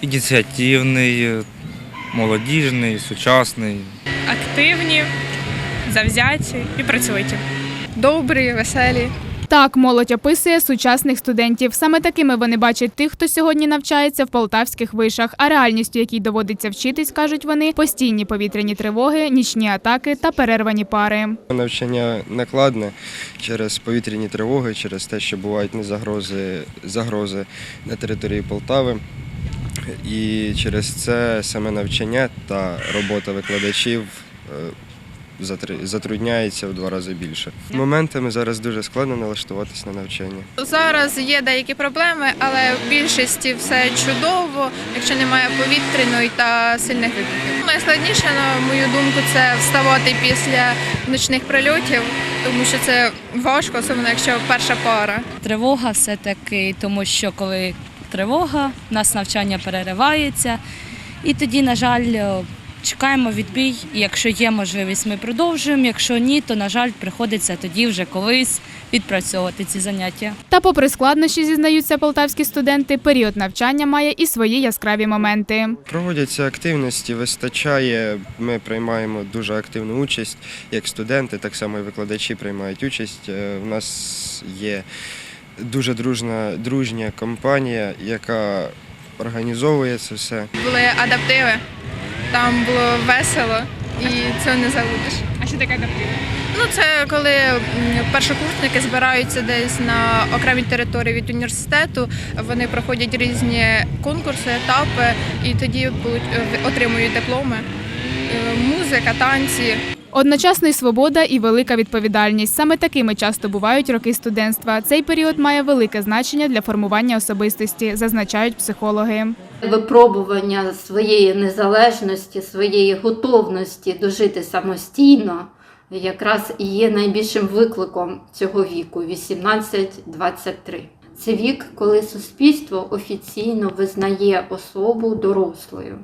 Ініціативний, молодіжний, сучасний. активні, завзяті і працьовиті. Добрі, веселі. Так, молодь описує сучасних студентів. Саме такими вони бачать тих, хто сьогодні навчається в полтавських вишах. А реальністю, якій доводиться вчитись, кажуть вони, постійні повітряні тривоги, нічні атаки та перервані пари. Навчання накладне через повітряні тривоги, через те, що бувають незагрози загрози на території Полтави. І через це саме навчання та робота викладачів е, затрудняється в два рази більше. Моментами зараз дуже складно налаштуватись на навчання. Зараз є деякі проблеми, але в більшості все чудово, якщо немає повітряної та сильних вибухів. Найскладніше, на мою думку, це вставати після ночних прильотів, тому що це важко, особливо якщо перша пара. Тривога все-таки, тому що коли тривога, у нас навчання переривається. І тоді, на жаль, е, чекаємо відбій. І якщо є можливість, ми продовжуємо. Якщо ні, то, на жаль, приходиться тоді вже колись відпрацьовувати ці заняття. Та, попри складнощі, зізнаються полтавські студенти, період навчання має і свої яскраві моменти. Проводяться активності, вистачає. Ми приймаємо дуже активну участь, як студенти, так само і викладачі приймають участь. У нас є дуже дружна, дружня компанія, яка організовує це все. Були адаптиви, там було весело і цього не забудеш. А що таке адаптивне? Ну, це коли першокурсники збираються десь на окремій території від університету, вони проходять різні конкурси, етапи і тоді е, отримують дипломи. Е, Музика, танці. Одночасно й свобода і велика відповідальність. Саме такими часто бувають роки студентства. Цей період має велике значення для формування особистості, зазначають психологи. випробування своєї незалежності, своєї готовності дожити самостійно, якраз і є найбільшим викликом цього віку 18-23. Це вік, коли суспільство офіційно визнає особу дорослою.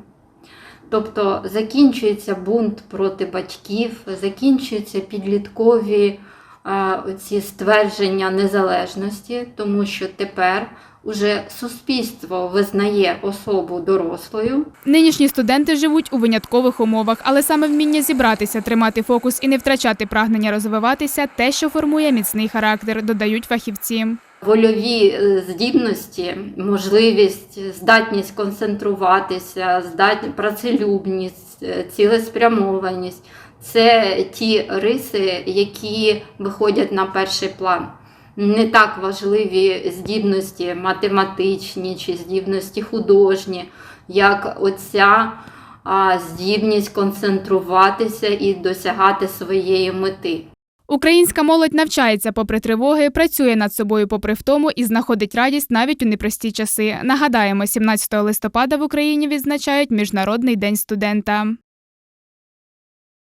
Тобто закінчується бунт проти батьків, закінчуються підліткові е, оці ствердження незалежності, тому що тепер уже суспільство визнає особу дорослою. Нинішні студенти живуть у виняткових умовах, але саме вміння зібратися, тримати фокус і не втрачати прагнення розвиватися те, що формує міцний характер, додають фахівці. Вольові е, здібності, можливість, здатність концентруватися, здатність, працелюбність, е, цілеспрямованість це ті риси, які виходять на перший план. Не так важливі здібності математичні чи здібності художні, як оця здібність концентруватися і досягати своєї мети. Українська молодь навчається попри тривоги, працює над собою попри втому і знаходить радість навіть у непрості часи. Нагадаємо, 17 листопада в Україні відзначають Міжнародний день студента.